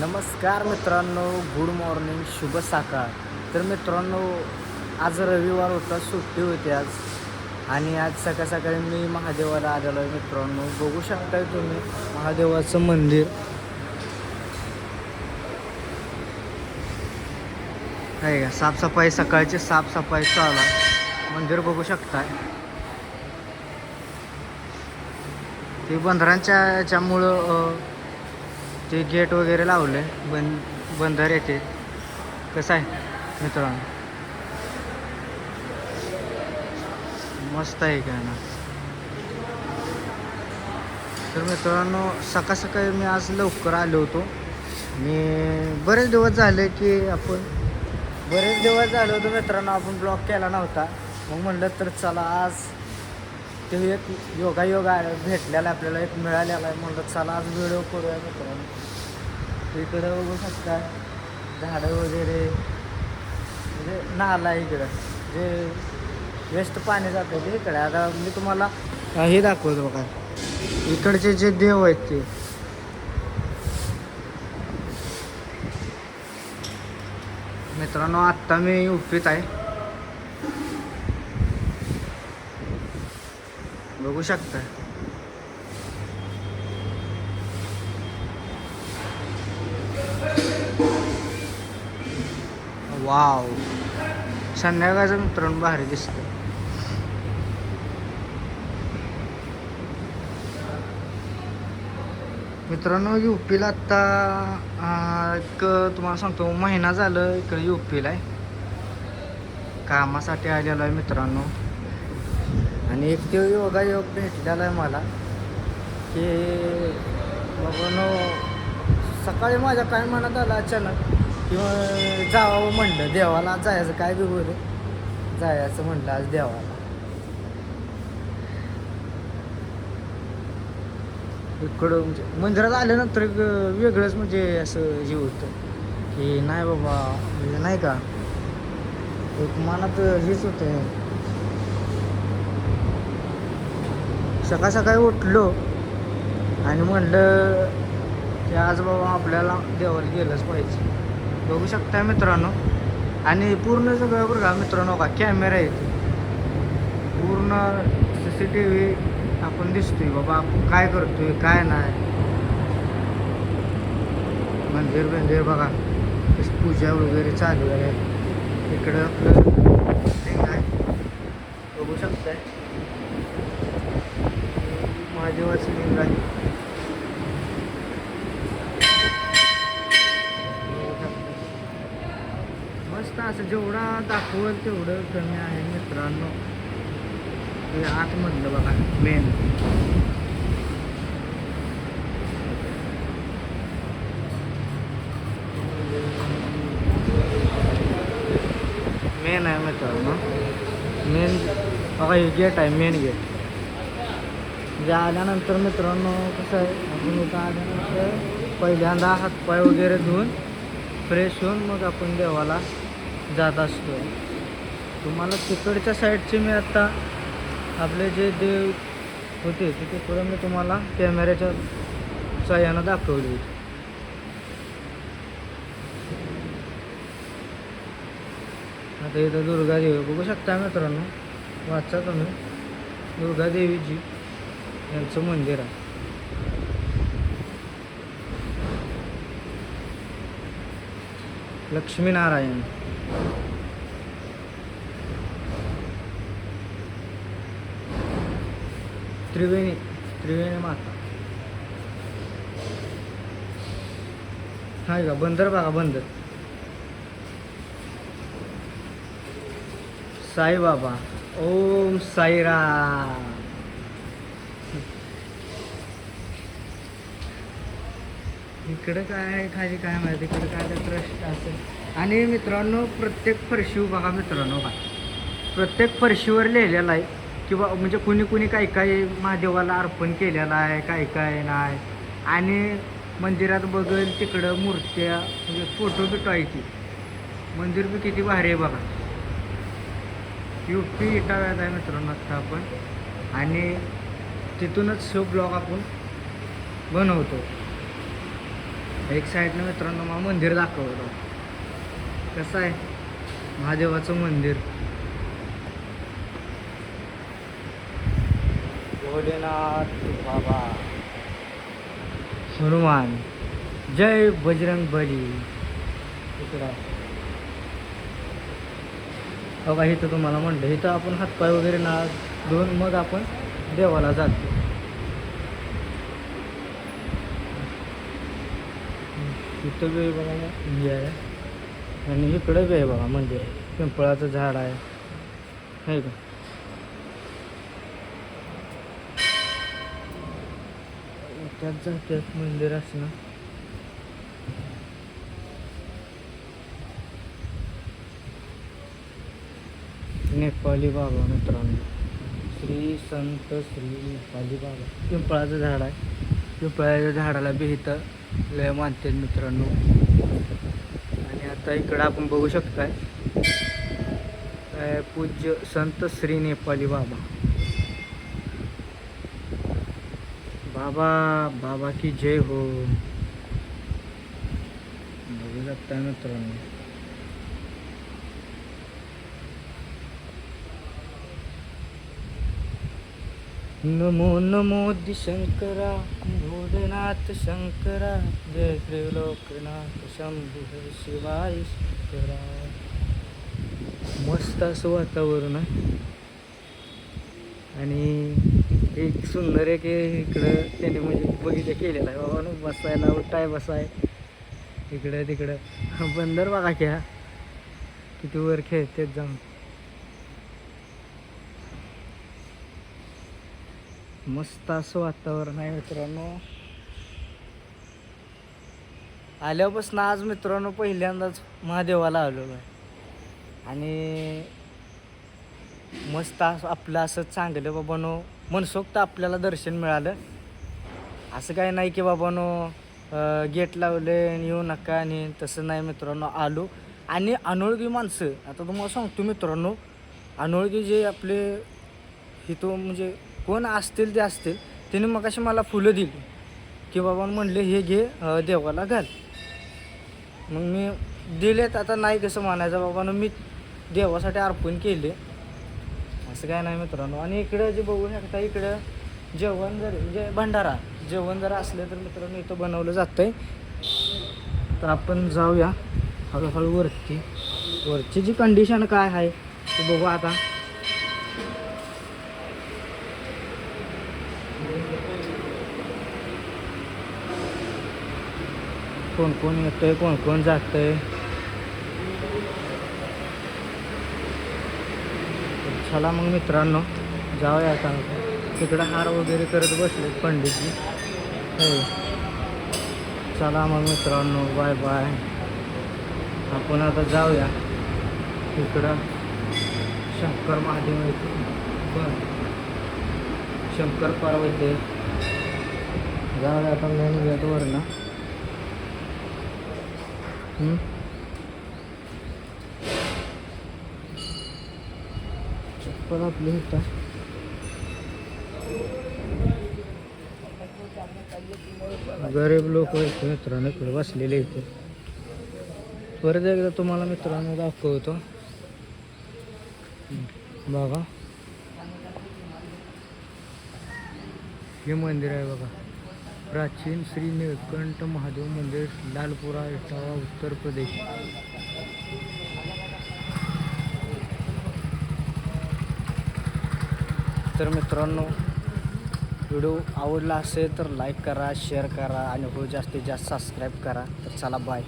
नमस्कार मित्रांनो good morning शुभ साकार तर मित्रांनो आज रविवार होता सुट्टी होती आज. आणि आज सकाळ सकाळी मी महादेवाला आलेलो आहे मित्रांनो. बघू शकताय तुम्ही महादेवाचं मंदिर. आहे का? साफसफाई सकाळची साफसफाई चालू मंदिर बघू शकताय. ते बंदरांच्या याच्यामुळं ते गेट वगैरे लावले बंद बंदर येते. कसं आहे मित्रांनो? मस्त आहे काय ना? तर मित्रांनो सकाळ सकाळी मी आज लवकर आलो होतो. मी बरेच दिवस झाले की आपण बरेच दिवस झाले होतो मित्रांनो आपण ब्लॉग केला नव्हता. मग म्हणलं तर चला आज ते एक योगा योगा भेटलेला आहे आपल्याला एक मिळालेला आहे. म्हणलं चला आज व्हिडिओ करूया मित्रांनो. इकडं बघू शकता झाडं वगैरे म्हणजे नाला आहे इकडं. जे वेस्ट पाणी जातं ते इकडे. आता मी तुम्हाला हे दाखवतो बघा. इकडचे जे देव आहेत ते. मित्रांनो आत्ता मी उपीत आहे. बघू शकता. वाव. संध्याकाळचं मित्रांनो भारी दिसतं. मित्रांनो यू पीला आत्ता एक तुम्हाला सांगतो महिना झालं इकडे यू पीला आहे. कामासाठी आलेलो आहे मित्रांनो. आणि एक तो योगायोग भेटलेला आहे मला की बाबानो सकाळी माझ्या काय मनात आलं अचानक किंवा जावं म्हणलं देवाला जायचं काय बी जायचं म्हणलं आज देवाला. इकडं म्हणजे मंदिरात आल्यानंतर एक वेगळंच म्हणजे असं हे होतं की नाही बाबा म्हणजे नाही का एक मनात हेच होतं. सकाळ सकाळी उठलो आणि म्हणलं की आज बाबा आपल्याला देवाला गेलंच पाहिजे. बघू शकता मित्रांनो. आणि पूर्ण सगळं बरं का मित्रांनो का कॅमेरा आहेत पूर्ण सी सी टी व्ही आपण दिसतोय बाबा आपण काय करतोय काय नाही. मंदिर बिंदिर बघा पूजा वगैरे चालू आहे. इकडं आपलं लिंग आहे बघू शकताय महादेवाचं लिंग आहे. मस्त असं जेवढा दाखवल तेवढं कमी आहे मित्रांनो. हे आतमधलं बघा मेन मेन आहे मित्रांनो. मेन बघा हे गेट आहे मेन गेट म्हणजे आल्यानंतर मित्रांनो कसं आहे आपण इथं आल्यानंतर पहिल्यांदा हातपाय वगैरे धुवून फ्रेश होऊन मग आपण देवाला जात असतो. तुम्हाला तिकडच्या साईडचे मी आत्ता आपले जे देव होते तिथे पुढे मी तुम्हाला कॅमेऱ्याच्या साह्यानं होती. आता इथं दुर्गादेवी बघू शकता मित्रांनो? वाचा तुम्ही. दुर्गादेवीची यांचं मंदिर आहे. लक्ष्मीनारायण. त्रिवेणी त्रिवेणी माता. हाय का? बंदर बघा बंदर. साईबाबा. ओम साईराम. इकडं काय आहे खाली काय माहिती इकडं काय तर ट्रस्ट असेल आणि मित्रांनो प्रत्येक फरशीव बघा मित्रांनो बघा. प्रत्येक फरशीवर लिहिलेलं आहे किंवा म्हणजे कुणी कुणी काय काय महादेवाला अर्पण केलेलं आहे काय काय नाही. आणि मंदिरात बघेल तिकडं मूर्त्या म्हणजे फोटो बी टॉयची मंदिर बी किती भारी आहे बघा. युपी पी इटाव्यात आहे मित्रांनो आत्ता आपण. आणि तिथूनच शो ब्लॉग आपण बनवतो. एक साईडनं मित्रांनो मला मंदिर दाखवतो कसं आहे? महादेवाचं मंदिर. भोलेनाथ बाबा. हनुमान. जय बजरंग बली. इकडं. बघा इथं तुम्हाला म्हणलं इथं आपण हातपाय वगैरे ना धुवून मग आपण देवाला जातो. इथं बी बघा हे आहे. आणि इकडं बी आहे बघा मंदिर पिंपळाचं झाड आहे. आहे का? त्यात जातात मंदिर असणं. नेपाली बाबा मित्रांनो. श्री संत श्री नेपाली बाबा. पिंपळाचं झाड आहे. पिंपळाच्या झाडाला बी इथं लय मानते मित्रांनो. आणि आता इकडं आपण बघू शकताय पूज्य संत श्री नेपाली बाबा. बाबा बाबा की जय हो. बघू शकताय मित्रांनो. नमो नमो शंकरा भोलेनाथ शंकरा जय त्रिलोकनाथ शंभू शिवाय शंकरा. मस्त असं वातावरण आहे. आणि एक सुंदर एक इकडं त्याने म्हणजे बगीचा केलेला आहे. बाबा नो बसायला उठाय बसाय इकडं तिकडं. बंदर बघा घ्या किती वर खेळतेच जाऊन. मस्त असं वातावरण आहे मित्रांनो. आल्यापासून आज मित्रांनो पहिल्यांदाच महादेवाला आलेलो आहे. आणि मस्त असं आपलं असं चांगलं बाबानो मनसोक्त आपल्याला दर्शन मिळालं. असं काय नाही की बाबानो गेट लावले आणि येऊ नका आणि तसं नाही मित्रांनो आलो. आणि अनोळखी माणसं आता तुम्हाला सांगतो मित्रांनो अनोळखी जे आपले हितो म्हणजे कोण असतील ते असतील त्याने मग अशी मला फुलं दिली. की बाबा म्हणले हे घे देवाला घाल. मग मी दिलेत आता नाही कसं म्हणायचं बाबानं मी देवासाठी अर्पण केले. असं काय नाही मित्रांनो. आणि इकडं जे बघू शकता इकडं जेवण जर म्हणजे भंडारा जेवण जर असलं तर मित्रांनो इथं बनवलं जातं आहे तर आपण जाऊया. हळूहळू वरती. वरची जी कंडिशन काय आहे ते बघू आता. कोण कोण येतंय कोण कोण जातंय. चला मग मित्रांनो जाऊया आता तिकडं हार वगैरे करत बसले पंडितजी. हो चला मग मित्रांनो बाय बाय. आपण आता जाऊया. तिकडं शंकर महादेव येते. पण शंकर पार्वती. जाऊया आता मेन गेटवर ना चप्पल आपली होता गरीब लोक आहेत मित्रांनो इकडे बसलेले इथे. परत एकदा तुम्हाला मित्रांनो दाखवतो. बघा. हे मंदिर आहे बघा. प्राचीन श्री निळकंठ महादेव मंदिर लालपुरा इटावा उत्तर प्रदेश. तर मित्रांनो व्हिडिओ आवडला असेल तर लाईक करा शेअर करा आणि हो जास्तीत जास्त सबस्क्राईब करा. तर चला बाय